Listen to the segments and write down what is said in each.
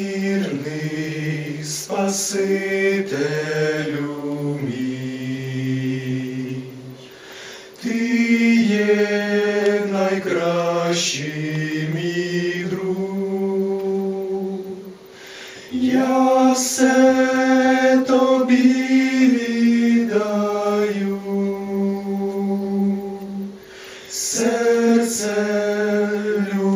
Вірний Спасителю мій, ти є найкращий мій друг, я все тобі віддаю, серце любові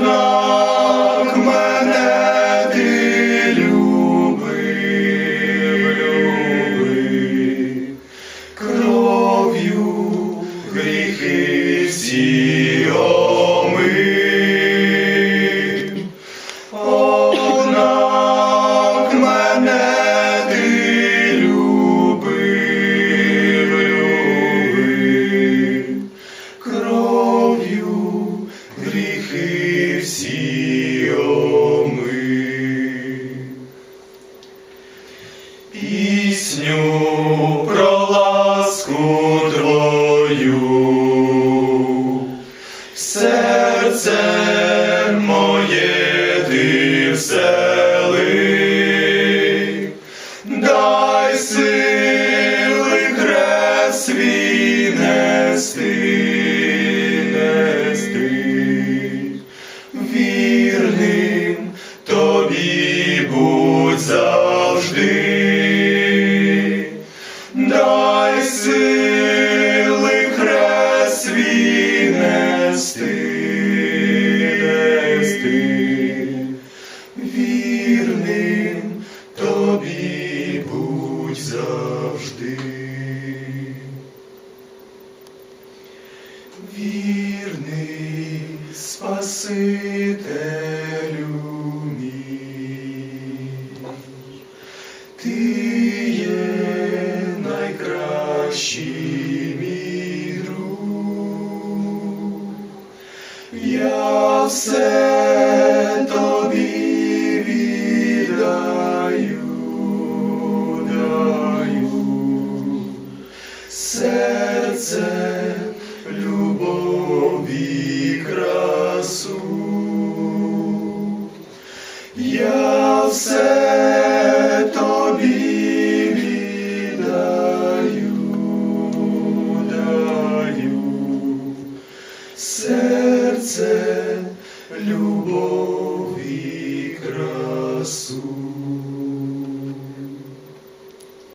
однак мене ти любив, кров'ю гріхи всі всели, дай сили хрест свій нести, Спасителю мій, ти є найкращий мій друг, я все тобі Я даю, серце любові красу.